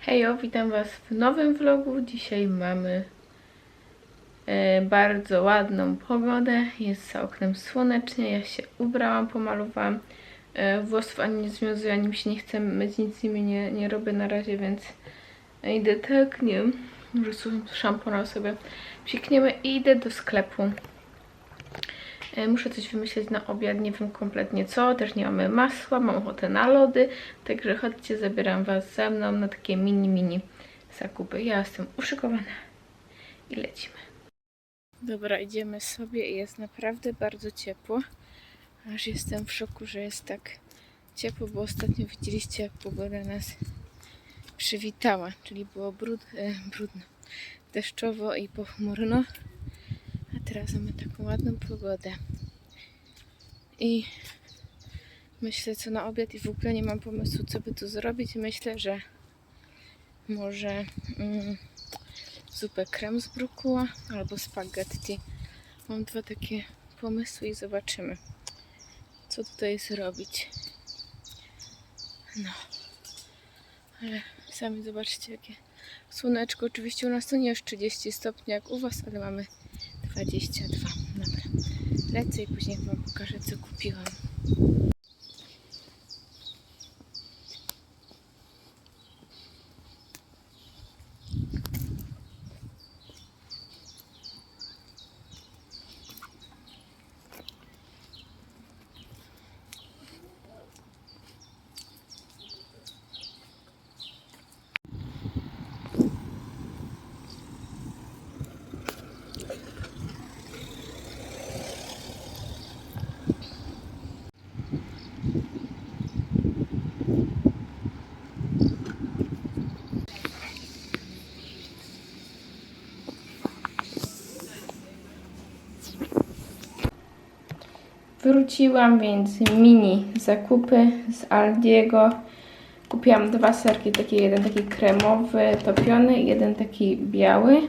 Hejo, witam Was w nowym vlogu. Dzisiaj mamy e, bardzo ładną pogodę. Jest za oknem słonecznie. Ja się ubrałam, pomalowałam. E, włosów ani nie związuję, ani mi się nie chce myć, nic z nimi nie, nie robię na razie, więc idę tak, nie wiem, sobie szampona sobie psikniemy i idę do sklepu. E, Muszę coś wymyśleć na obiad, nie wiem kompletnie co, też nie mamy masła, mam ochotę na lody, także chodźcie, zabieram Was ze mną na takie mini, mini zakupy. Ja jestem uszykowana i lecimy. Dobra, idziemy sobie i jest naprawdę bardzo ciepło, aż jestem w szoku, że jest tak ciepło, bo ostatnio widzieliście jak pogoda nas przywitała, czyli było brud, e, brudno, deszczowo i pochmurno. Teraz mamy taką ładną pogodę. I myślę co na obiad i w ogóle nie mam pomysłu co by tu zrobić. Myślę, że może mm, zupę krem z brukuła albo spaghetti. Mam dwa takie pomysły i zobaczymy co tutaj zrobić. No. Ale sami zobaczcie jakie słoneczko. Oczywiście u nas to nie jest 30 stopni jak u Was, ale mamy 22. Dobra. Lecę i później Wam pokażę, co kupiłam. Wróciłam, więc mini zakupy z Aldiego. Kupiłam dwa serki, taki jeden taki kremowy, topiony jeden taki biały.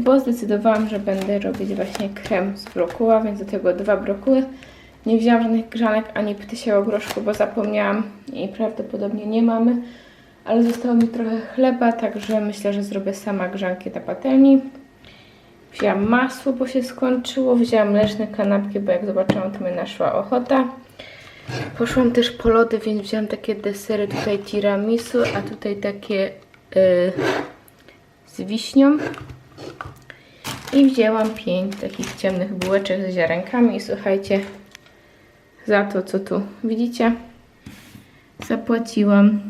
Bo zdecydowałam, że będę robić właśnie krem z brokuła, więc do tego dwa brokuły. Nie wzięłam żadnych grzanek ani ptysiego groszku, bo zapomniałam i prawdopodobnie nie mamy. Ale zostało mi trochę chleba, także myślę, że zrobię sama grzanki na patelni. Wzięłam masło, bo się skończyło. Wzięłam mleczne kanapki, bo jak zobaczyłam, to mi naszła ochota. Poszłam też po lody, więc wzięłam takie desery. Tutaj tiramisu, a tutaj takie yy, z wiśnią. I wzięłam pięć takich ciemnych bułeczek z ziarenkami. I słuchajcie, za to, co tu widzicie, zapłaciłam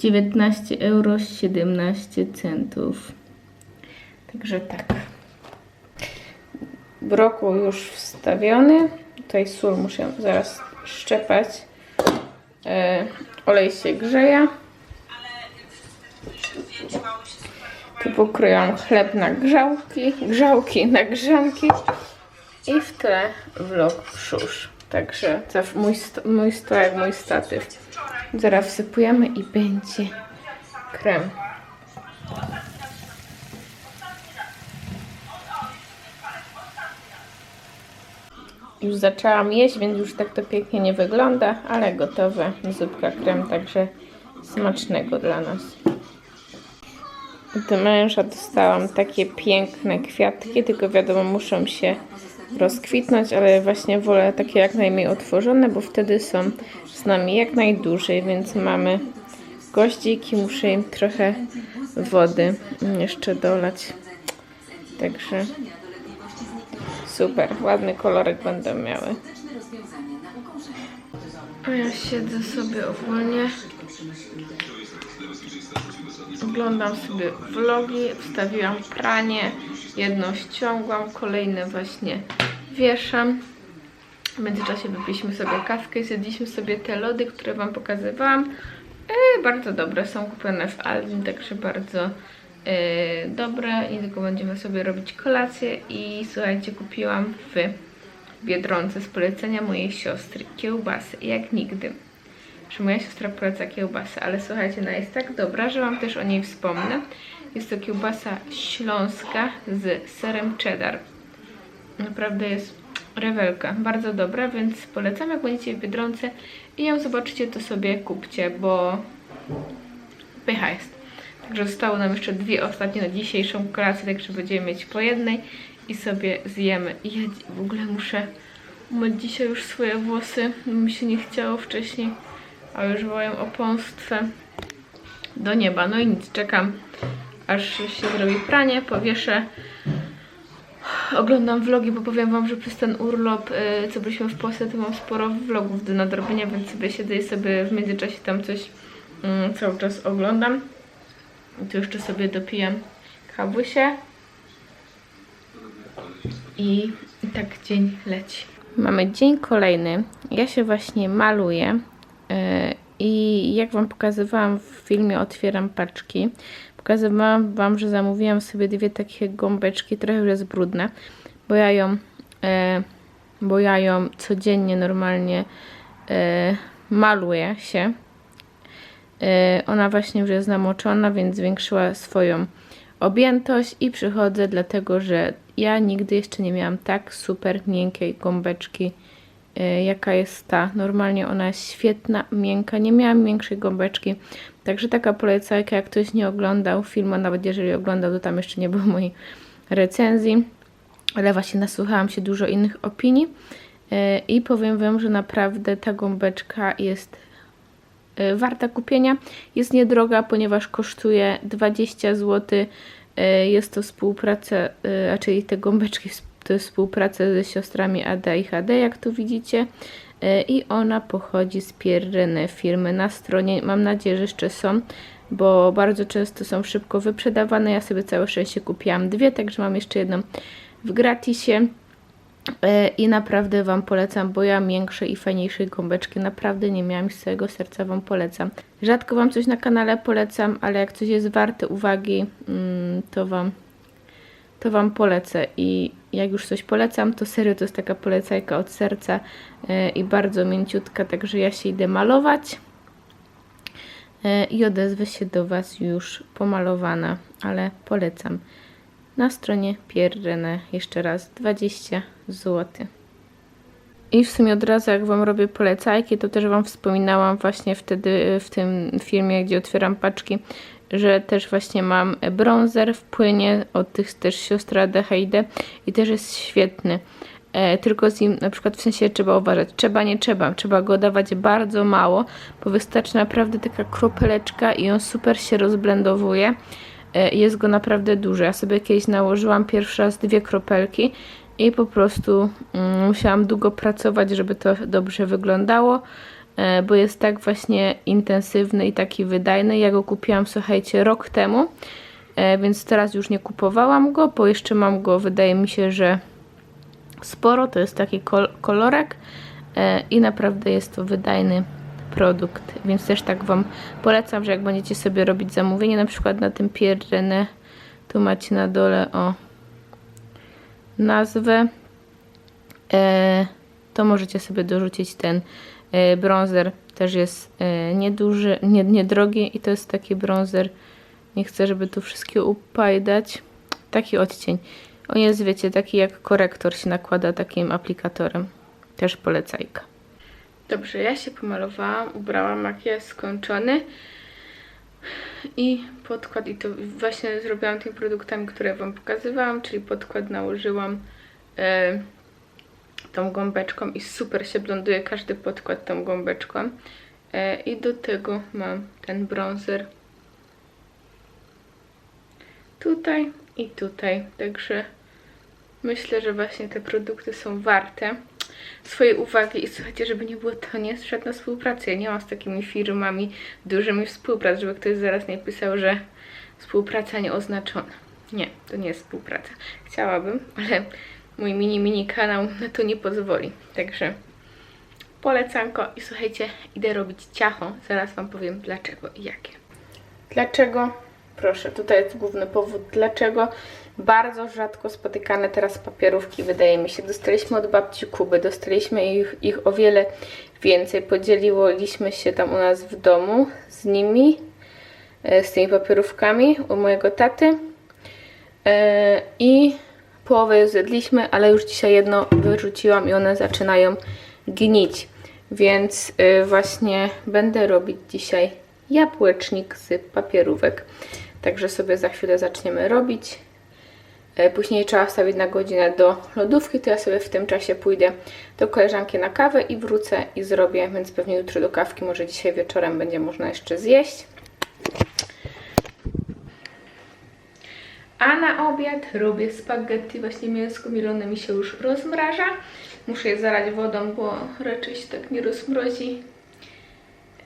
19 euro 17 centów. Także tak. Brokuł już wstawiony. Tutaj sól muszę zaraz szczepać. E, olej się grzeje. Tu pokryłam chleb na grzałki, grzałki na grzanki i w tle vlog szusz. Także mój, mój stojak, mój statyw. Zaraz wsypujemy i będzie krem. Już zaczęłam jeść, więc już tak to pięknie nie wygląda, ale gotowe. Zupka krem, także smacznego dla nas. Od męża dostałam takie piękne kwiatki, tylko wiadomo muszą się rozkwitnąć, ale właśnie wolę takie jak najmniej otworzone, bo wtedy są z nami jak najdłużej, więc mamy goździki, muszę im trochę wody jeszcze dolać. Także super, ładny kolorek będą miały. A ja siedzę sobie ogólnie. Oglądam sobie vlogi, wstawiłam pranie, jedno ściągłam, kolejne właśnie wieszam. W międzyczasie wypiliśmy sobie kawkę i zjedliśmy sobie te lody, które Wam pokazywałam. E, bardzo dobre, są kupione w Aldi, także bardzo e, dobre. Niedługo będziemy sobie robić kolację i słuchajcie, kupiłam w Biedronce z polecenia mojej siostry kiełbasy, jak nigdy. Że moja siostra poleca kiełbasę, ale słuchajcie, ona jest tak dobra, że Wam też o niej wspomnę. Jest to kiełbasa śląska z serem cheddar. Naprawdę jest rewelka, bardzo dobra, więc polecam, jak będziecie w Biedronce i ją zobaczycie, to sobie kupcie, bo pycha jest. Także zostało nam jeszcze dwie ostatnie na dzisiejszą kolację, także będziemy mieć po jednej i sobie zjemy. I ja w ogóle muszę umyć dzisiaj już swoje włosy, mi się nie chciało wcześniej, a już wołają o pomstwę do nieba. No i nic, czekam aż się zrobi pranie, powieszę. Oglądam vlogi, bo powiem wam, że przez ten urlop, y, co byliśmy w Polsce, to mam sporo vlogów do nadrobienia, więc sobie siedzę i sobie w międzyczasie tam coś mm, cały czas oglądam. I tu jeszcze sobie dopijam kawusie. I, I tak dzień leci. Mamy dzień kolejny. Ja się właśnie maluję. Yy, I jak Wam pokazywałam w filmie Otwieram paczki, pokazywałam Wam, że zamówiłam sobie dwie takie gąbeczki, trochę już jest brudne, bo ja ją, e, bo ja ją codziennie normalnie e, maluję się. E, ona właśnie już jest namoczona, więc zwiększyła swoją objętość i przychodzę dlatego, że ja nigdy jeszcze nie miałam tak super miękkiej gąbeczki jaka jest ta. Normalnie ona jest świetna, miękka. Nie miałam większej gąbeczki. Także taka polecajka, jak ktoś nie oglądał filmu, nawet jeżeli oglądał, to tam jeszcze nie było mojej recenzji. Ale właśnie nasłuchałam się dużo innych opinii e, i powiem Wam, że naprawdę ta gąbeczka jest e, warta kupienia. Jest niedroga, ponieważ kosztuje 20 zł. E, Jest to współpraca, e, czyli te gąbeczki jest współpraca ze siostrami AD i HD, jak tu widzicie. E, I ona pochodzi z Pierrenne firmy. Na stronie mam nadzieję, że jeszcze są, bo bardzo często są szybko wyprzedawane. Ja sobie całe szczęście kupiłam dwie, także mam jeszcze jedną w gratisie. E, I naprawdę Wam polecam, bo ja większej i fajniejszej gąbeczki naprawdę nie miałam z całego serca Wam polecam. Rzadko Wam coś na kanale polecam, ale jak coś jest warte uwagi, mm, to Wam to Wam polecę i jak już coś polecam, to serio to jest taka polecajka od serca e, i bardzo mięciutka, także ja się idę malować e, i odezwę się do Was już pomalowana, ale polecam. Na stronie Pierrenne jeszcze raz 20 zł. I w sumie od razu jak Wam robię polecajki, to też Wam wspominałam właśnie wtedy e, w tym filmie, gdzie otwieram paczki, że też właśnie mam bronzer w płynie od tych też siostra DHD i też jest świetny. E, tylko z nim na przykład w sensie trzeba uważać. Trzeba, nie trzeba. Trzeba go dawać bardzo mało, bo wystarczy naprawdę taka kropeleczka i on super się rozblendowuje. E, jest go naprawdę dużo. Ja sobie kiedyś nałożyłam pierwszy raz dwie kropelki i po prostu mm, musiałam długo pracować, żeby to dobrze wyglądało, bo jest tak właśnie intensywny i taki wydajny. Ja go kupiłam, słuchajcie, rok temu, e, więc teraz już nie kupowałam go, bo jeszcze mam go, wydaje mi się, że sporo. To jest taki kol kolorek e, i naprawdę jest to wydajny produkt, więc też tak Wam polecam, że jak będziecie sobie robić zamówienie, na przykład na tym Pierrenne, tu macie na dole o nazwę, e, to możecie sobie dorzucić ten e, bronzer, też jest e, nieduży, nie, niedrogi i to jest taki bronzer, nie chcę, żeby tu wszystkie upajdać, taki odcień. On jest, wiecie, taki jak korektor się nakłada takim aplikatorem. Też polecajka. Dobrze, ja się pomalowałam, ubrałam makijaż skończony i podkład, i to właśnie zrobiłam tymi produktami, które Wam pokazywałam, czyli podkład nałożyłam e, tą gąbeczką i super się blonduje każdy podkład tą gąbeczką. E, I do tego mam ten bronzer tutaj i tutaj, także myślę, że właśnie te produkty są warte swojej uwagi i słuchajcie, żeby nie było, to nie jest żadna współpraca. Ja nie mam z takimi firmami dużymi współprac, żeby ktoś zaraz nie pisał, że współpraca nieoznaczona. Nie, to nie jest współpraca. Chciałabym, ale mój mini, mini kanał na to nie pozwoli. Także polecanko i słuchajcie, idę robić ciacho. Zaraz Wam powiem dlaczego i jakie. Dlaczego? Proszę, tutaj jest główny powód dlaczego. Bardzo rzadko spotykane teraz papierówki, wydaje mi się. Dostaliśmy od babci Kuby, dostaliśmy ich, ich o wiele więcej. Podzieliłyśmy się tam u nas w domu z nimi, e, z tymi papierówkami u mojego taty. E, I połowę już zjedliśmy, ale już dzisiaj jedno wyrzuciłam i one zaczynają gnić. Więc y, właśnie będę robić dzisiaj jabłecznik z papierówek. Także sobie za chwilę zaczniemy robić. E, Później trzeba wstawić na godzinę do lodówki, to ja sobie w tym czasie pójdę do koleżanki na kawę i wrócę i zrobię, więc pewnie jutro do kawki, może dzisiaj wieczorem będzie można jeszcze zjeść. A na obiad robię spaghetti, właśnie mięsko mielone mi się już rozmraża. Muszę je zalać wodą, bo raczej się tak nie rozmrozi.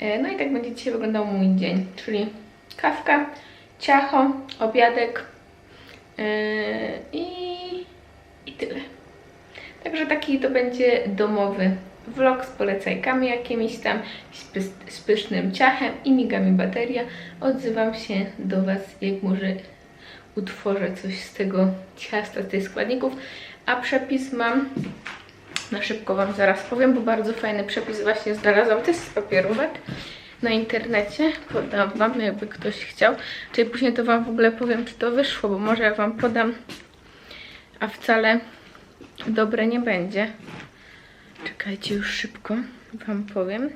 E, No i tak będzie dzisiaj wyglądał mój dzień, czyli kawka, ciacho, obiadek yy, i, i tyle. Także taki to będzie domowy vlog z polecajkami jakimiś tam, z, pys- z pysznym ciachem i migami bateria. Odzywam się do Was, jak może utworzę coś z tego ciasta, z tych składników. A przepis mam, na szybko Wam zaraz powiem, bo bardzo fajny przepis właśnie znalazłam też z papierówek na internecie. Podam Wam, jakby ktoś chciał. Czyli później to Wam w ogóle powiem, czy to wyszło, bo może jak Wam podam, a wcale dobre nie będzie. Czekajcie, już szybko Wam powiem.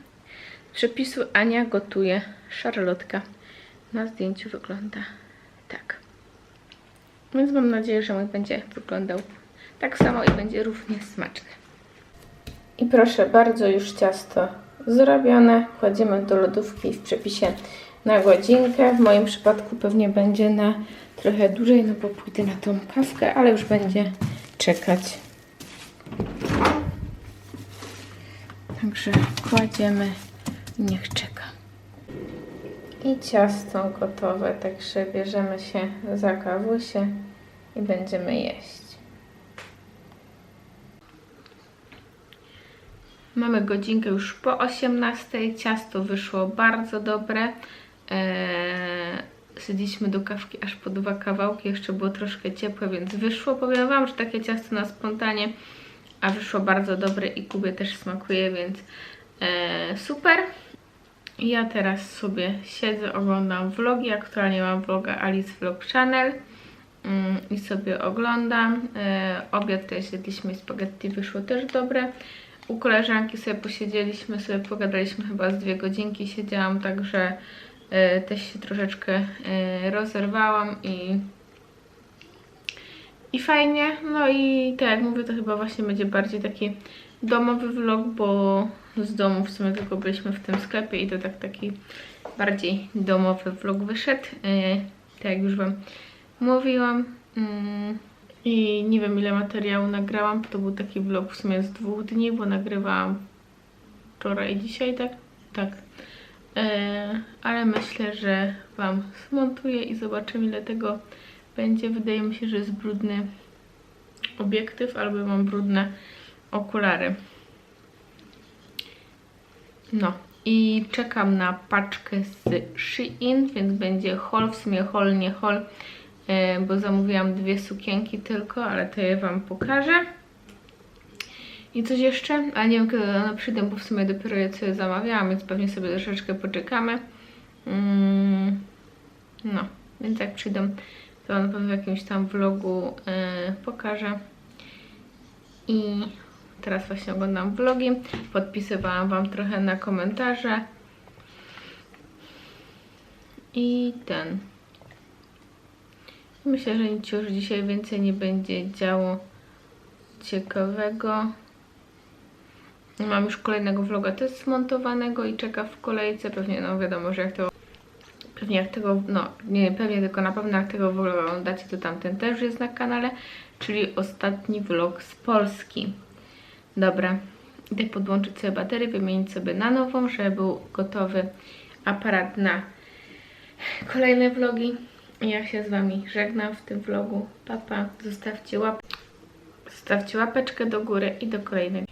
Przepisu Ania gotuje szarlotka. Na zdjęciu wygląda tak. Więc mam nadzieję, że mój będzie wyglądał tak samo i będzie równie smaczny. I proszę bardzo, już ciasto zrobione. Kładziemy do lodówki w przepisie na godzinkę. W moim przypadku pewnie będzie na trochę dłużej, no bo pójdę na tą kawkę, ale już będzie czekać. Także kładziemy niech czeka. I ciasto gotowe, także bierzemy się za kawusie i będziemy jeść. Mamy godzinkę już po 18. Ciasto wyszło bardzo dobre. Eee, Sydziliśmy do kawki aż po dwa kawałki. Jeszcze było troszkę ciepłe, więc wyszło. Powiem Wam, że takie ciasto na spontanie, a wyszło bardzo dobre i Kubie też smakuje, więc eee, super. Ja teraz sobie siedzę, oglądam vlogi. Aktualnie mam vloga Alice Vlog Channel mm, i sobie oglądam. E, obiad też jedliśmy spaghetti, wyszło też dobre. U koleżanki sobie posiedzieliśmy, sobie pogadaliśmy chyba z dwie godzinki. Siedziałam, także e, też się troszeczkę e, rozerwałam i i fajnie. No i tak jak mówię, to chyba właśnie będzie bardziej taki domowy vlog, bo z domu w sumie tylko byliśmy w tym sklepie i to tak taki bardziej domowy vlog wyszedł. Yy, tak jak już Wam mówiłam. Mm, I nie wiem ile materiału nagrałam, to był taki vlog w sumie z dwóch dni, bo nagrywałam wczoraj i dzisiaj, tak? Tak. Yy, ale myślę, że Wam zmontuję i zobaczymy ile tego będzie. Wydaje mi się, że jest brudny obiektyw, albo mam brudne okulary. No i czekam na paczkę z Shein, więc będzie haul, w sumie haul, nie haul, e, bo zamówiłam dwie sukienki tylko, ale to je Wam pokażę. I coś jeszcze, ale nie wiem kiedy one przyjdą, bo w sumie dopiero je sobie zamawiałam, więc pewnie sobie troszeczkę poczekamy. Mm, no, więc jak przyjdą, to na pewno w jakimś tam vlogu e, pokażę. I teraz właśnie oglądam vlogi. Podpisywałam Wam trochę na komentarze. I ten. Myślę, że nic już dzisiaj więcej nie będzie działo ciekawego. Mam już kolejnego vloga też zmontowanego i czeka w kolejce. Pewnie, no wiadomo, że jak to Pewnie jak tego, no nie pewnie, tylko na pewno jak tego vloga oglądacie, to tamten też jest na kanale, czyli ostatni vlog z Polski. Dobra, idę podłączyć sobie baterię, wymienić sobie na nową, żeby był gotowy aparat na kolejne vlogi. Ja się z Wami żegnam w tym vlogu. Papa, zostawcie, łap zostawcie łapeczkę do góry i do kolejnego.